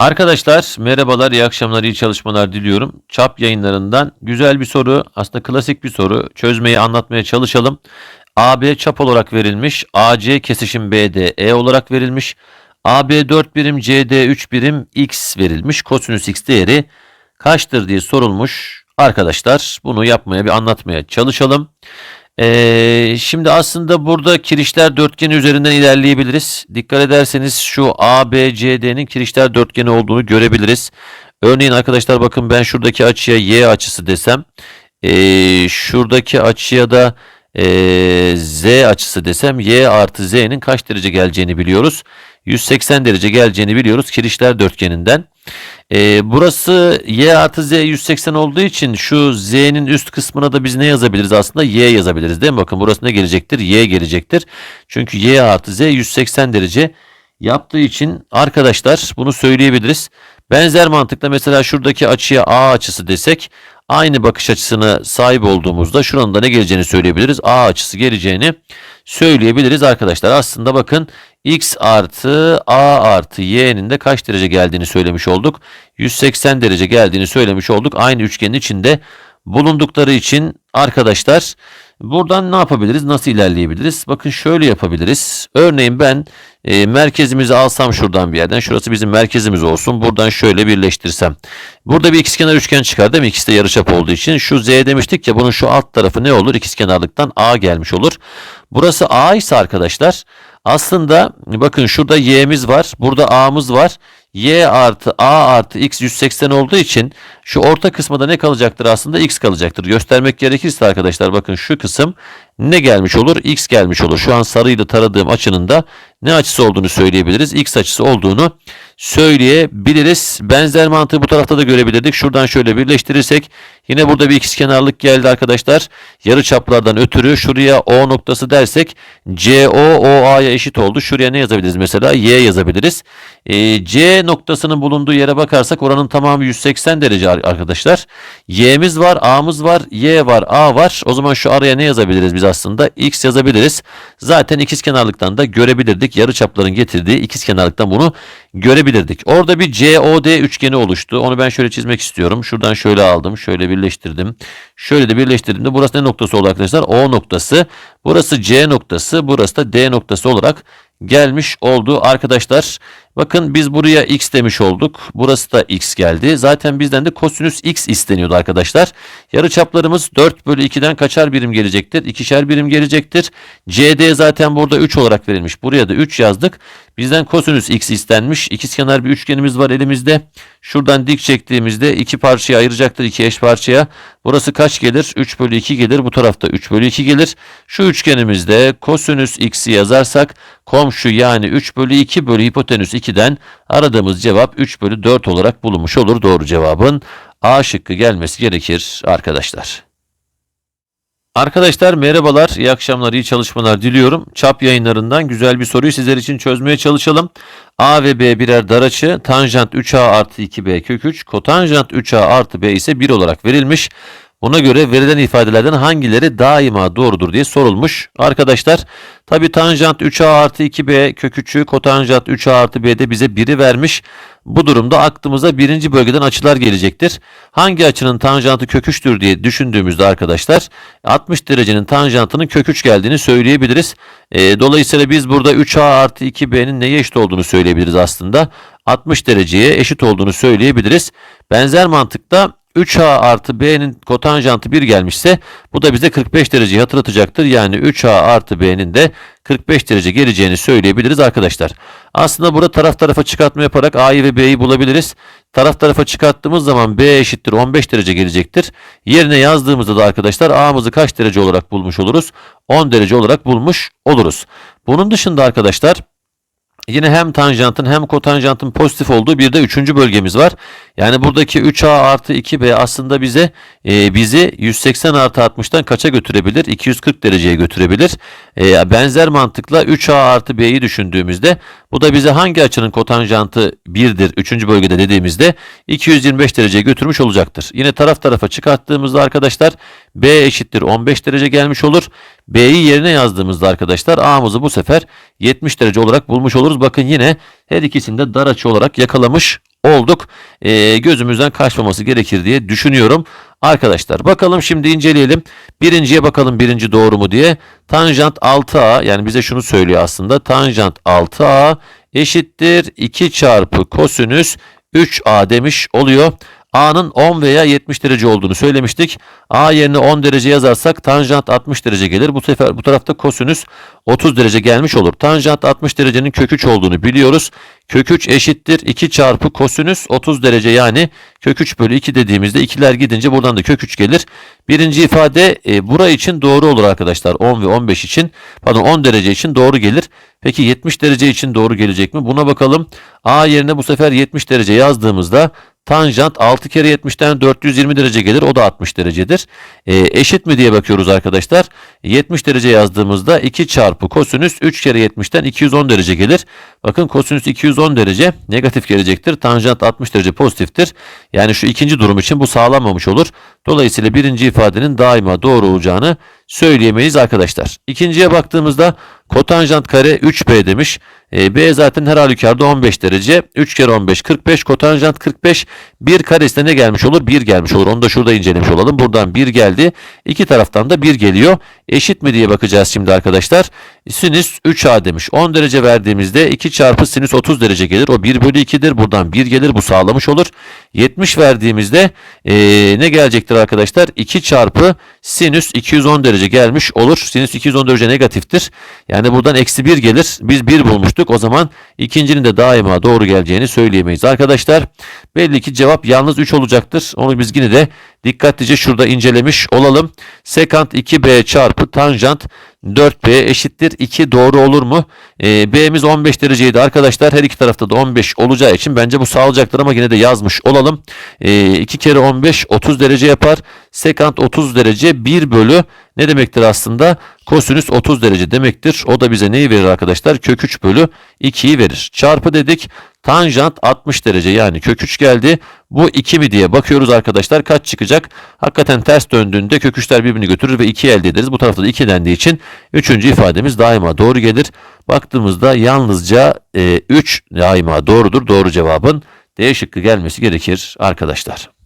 Arkadaşlar merhabalar, iyi akşamlar, iyi çalışmalar diliyorum. Çap yayınlarından güzel bir soru, aslında klasik bir soru. Çözmeyi anlatmaya çalışalım. AB çap olarak verilmiş, AC kesişim BD E olarak verilmiş. AB 4 birim, CD 3 birim, X verilmiş. Kosinüs X değeri kaçtır diye sorulmuş. Arkadaşlar bunu yapmaya bir anlatmaya çalışalım. Ee, şimdi aslında burada kirişler dörtgeni üzerinden ilerleyebiliriz. Dikkat ederseniz şu ABCD'nin kirişler dörtgeni olduğunu görebiliriz. Örneğin arkadaşlar bakın ben şuradaki açıya Y açısı desem. ee, şuradaki açıya da ee, Z açısı desem Y artı Z'nin kaç derece geleceğini biliyoruz. 180 derece geleceğini biliyoruz kirişler dörtgeninden. Ee, burası y artı z 180 olduğu için şu z'nin üst kısmına da biz ne yazabiliriz aslında? y yazabiliriz değil mi? Bakın burası ne gelecektir? y gelecektir. Çünkü y artı z 180 derece yaptığı için arkadaşlar bunu söyleyebiliriz. Benzer mantıkla mesela şuradaki açıya a açısı desek aynı bakış açısına sahip olduğumuzda şuranın da ne geleceğini söyleyebiliriz. a açısı geleceğini söyleyebiliriz arkadaşlar. Aslında bakın x artı a artı y'nin de kaç derece geldiğini söylemiş olduk. 180 derece geldiğini söylemiş olduk. Aynı üçgenin içinde bulundukları için arkadaşlar buradan ne yapabiliriz? Nasıl ilerleyebiliriz? Bakın şöyle yapabiliriz. Örneğin ben e, merkezimizi alsam şuradan bir yerden. Şurası bizim merkezimiz olsun. Buradan şöyle birleştirsem. Burada bir ikizkenar üçgen çıkar değil mi? İkisi de yarıçap olduğu için. Şu z demiştik ya bunun şu alt tarafı ne olur? İkizkenarlıktan a gelmiş olur. Burası a ise arkadaşlar aslında bakın şurada y'miz var. Burada a'mız var. Y artı a artı x 180 olduğu için şu orta kısmada ne kalacaktır aslında? x kalacaktır. Göstermek gerekirse arkadaşlar bakın şu kısım ne gelmiş olur? x gelmiş olur. Şu an sarıyla taradığım açının da ne açısı olduğunu söyleyebiliriz. x açısı olduğunu söyleyebiliriz. Benzer mantığı bu tarafta da görebilirdik. Şuradan şöyle birleştirirsek yine burada bir ikizkenarlık geldi arkadaşlar. Yarı çaplardan ötürü şuraya O noktası dersek CO OA'ya eşit oldu. Şuraya ne yazabiliriz mesela? Y yazabiliriz. E, C noktasının bulunduğu yere bakarsak oranın tamamı 180 derece arkadaşlar. Y'miz var, A'mız var, Y var, A var. O zaman şu araya ne yazabiliriz biz aslında? X yazabiliriz. Zaten ikizkenarlıktan da görebilirdik. Yarı çapların getirdiği ikizkenarlıktan bunu görebilirdik. Orada bir COD üçgeni oluştu. Onu ben şöyle çizmek istiyorum. Şuradan şöyle aldım. Şöyle birleştirdim. Şöyle de birleştirdiğimde burası ne noktası oldu arkadaşlar? O noktası. Burası C noktası. Burası da D noktası olarak gelmiş oldu arkadaşlar. Bakın biz buraya x demiş olduk. Burası da x geldi. Zaten bizden de kosinüs x isteniyordu arkadaşlar. Yarıçaplarımız 4 bölü 2'den kaçar birim gelecektir? İkişer birim gelecektir. CD zaten burada 3 olarak verilmiş. Buraya da 3 yazdık. Bizden kosinüs x istenmiş. İkizkenar bir üçgenimiz var elimizde. Şuradan dik çektiğimizde iki parçaya ayıracaktır. iki eş parçaya. Burası kaç gelir? 3 bölü 2 gelir. Bu tarafta 3 bölü 2 gelir. Şu üçgenimizde kosinüs x'i yazarsak komşu yani 3 bölü 2 bölü hipotenüs 2'den aradığımız cevap 3 bölü 4 olarak bulunmuş olur. Doğru cevabın A şıkkı gelmesi gerekir arkadaşlar. Arkadaşlar merhabalar, iyi akşamlar, iyi çalışmalar diliyorum. Çap yayınlarından güzel bir soruyu sizler için çözmeye çalışalım. A ve B birer dar açı, tanjant 3A artı 2B kök 3, kotanjant 3A artı B ise 1 olarak verilmiş. Buna göre verilen ifadelerden hangileri daima doğrudur diye sorulmuş. Arkadaşlar tabi tanjant 3a artı 2b kök 3'ü kotanjant 3a artı b'de bize 1'i vermiş. Bu durumda aklımıza birinci bölgeden açılar gelecektir. Hangi açının tanjantı kök 3'tür diye düşündüğümüzde arkadaşlar 60 derecenin tanjantının kök 3 geldiğini söyleyebiliriz. E, dolayısıyla biz burada 3a artı 2b'nin neye eşit olduğunu söyleyebiliriz aslında. 60 dereceye eşit olduğunu söyleyebiliriz. Benzer mantıkla 3a artı b'nin kotanjantı 1 gelmişse bu da bize 45 dereceyi hatırlatacaktır. Yani 3a artı b'nin de 45 derece geleceğini söyleyebiliriz arkadaşlar. Aslında burada taraf tarafa çıkartma yaparak a'yı ve b'yi bulabiliriz. Taraf tarafa çıkarttığımız zaman b eşittir 15 derece gelecektir. Yerine yazdığımızda da arkadaşlar a'mızı kaç derece olarak bulmuş oluruz? 10 derece olarak bulmuş oluruz. Bunun dışında arkadaşlar Yine hem tanjantın hem kotanjantın pozitif olduğu bir de üçüncü bölgemiz var. Yani buradaki 3a artı 2b aslında bize e, bizi 180 artı 60'tan kaça götürebilir? 240 dereceye götürebilir. E, benzer mantıkla 3a artı b'yi düşündüğümüzde bu da bize hangi açının kotanjantı 1'dir? Üçüncü bölgede dediğimizde 225 dereceye götürmüş olacaktır. Yine taraf tarafa çıkarttığımızda arkadaşlar b eşittir 15 derece gelmiş olur. B'yi yerine yazdığımızda arkadaşlar a'mızı bu sefer 70 derece olarak bulmuş oluruz. Bakın yine her ikisini de dar açı olarak yakalamış olduk. E, gözümüzden kaçmaması gerekir diye düşünüyorum. Arkadaşlar bakalım şimdi inceleyelim. Birinciye bakalım birinci doğru mu diye. Tanjant 6a yani bize şunu söylüyor aslında. Tanjant 6a eşittir 2 çarpı kosinüs 3a demiş oluyor. A'nın 10 veya 70 derece olduğunu söylemiştik. A yerine 10 derece yazarsak tanjant 60 derece gelir. Bu sefer bu tarafta kosinüs 30 derece gelmiş olur. Tanjant 60 derecenin kök 3 olduğunu biliyoruz. Kök 3 eşittir 2 çarpı kosinüs 30 derece yani kök 3 bölü 2 dediğimizde ikiler gidince buradan da kök 3 gelir. Birinci ifade e, bura için doğru olur arkadaşlar. 10 ve 15 için pardon 10 derece için doğru gelir. Peki 70 derece için doğru gelecek mi? Buna bakalım. A yerine bu sefer 70 derece yazdığımızda Tanjant 6 kere 70'ten 420 derece gelir. O da 60 derecedir. E, eşit mi diye bakıyoruz arkadaşlar. 70 derece yazdığımızda 2 çarpı kosinüs 3 kere 70'ten 210 derece gelir. Bakın kosinüs 210 derece negatif gelecektir. Tanjant 60 derece pozitiftir. Yani şu ikinci durum için bu sağlanmamış olur. Dolayısıyla birinci ifadenin daima doğru olacağını söyleyemeyiz arkadaşlar. İkinciye baktığımızda kotanjant kare 3b demiş. E, b zaten her halükarda 15 derece. 3 kere 15 45 kotanjant 45 bir karesine ne gelmiş olur? 1 gelmiş olur. Onu da şurada incelemiş olalım. Buradan 1 geldi. İki taraftan da 1 geliyor. Eşit mi diye bakacağız şimdi arkadaşlar. Sinüs 3a demiş. 10 derece verdiğimizde 2 çarpı sinüs 30 derece gelir. O 1 bölü 2'dir. Buradan 1 gelir. Bu sağlamış olur. 70 verdiğimizde e, ne gelecektir arkadaşlar? 2 çarpı sinüs 210 derece gelmiş olur. Sinüs 210 derece negatiftir. Yani buradan eksi 1 gelir. Biz 1 bulmuştuk. O zaman ikincinin de daima doğru geleceğini söyleyemeyiz arkadaşlar. Belli ki cevap yalnız 3 olacaktır. Onu biz yine de dikkatlice şurada incelemiş olalım. Sekant 2b çarpı tanjant 4b eşittir 2 doğru olur mu? Ee, b'miz 15 dereceydi arkadaşlar. Her iki tarafta da 15 olacağı için bence bu sağlayacaktır ama yine de yazmış olalım. Ee, 2 kere 15 30 derece yapar. Sekant 30 derece 1 bölü ne demektir aslında? Kosinüs 30 derece demektir. O da bize neyi verir arkadaşlar? Kök 3 bölü 2'yi verir. Çarpı dedik. Tanjant 60 derece yani kök 3 geldi. Bu 2 mi diye bakıyoruz arkadaşlar. Kaç çıkacak? Hakikaten ters döndüğünde kök 3'ler birbirini götürür ve 2 elde ederiz. Bu tarafta da 2 dendiği için 3. ifademiz daima doğru gelir. Baktığımızda yalnızca e, 3 daima doğrudur. Doğru cevabın D şıkkı gelmesi gerekir arkadaşlar.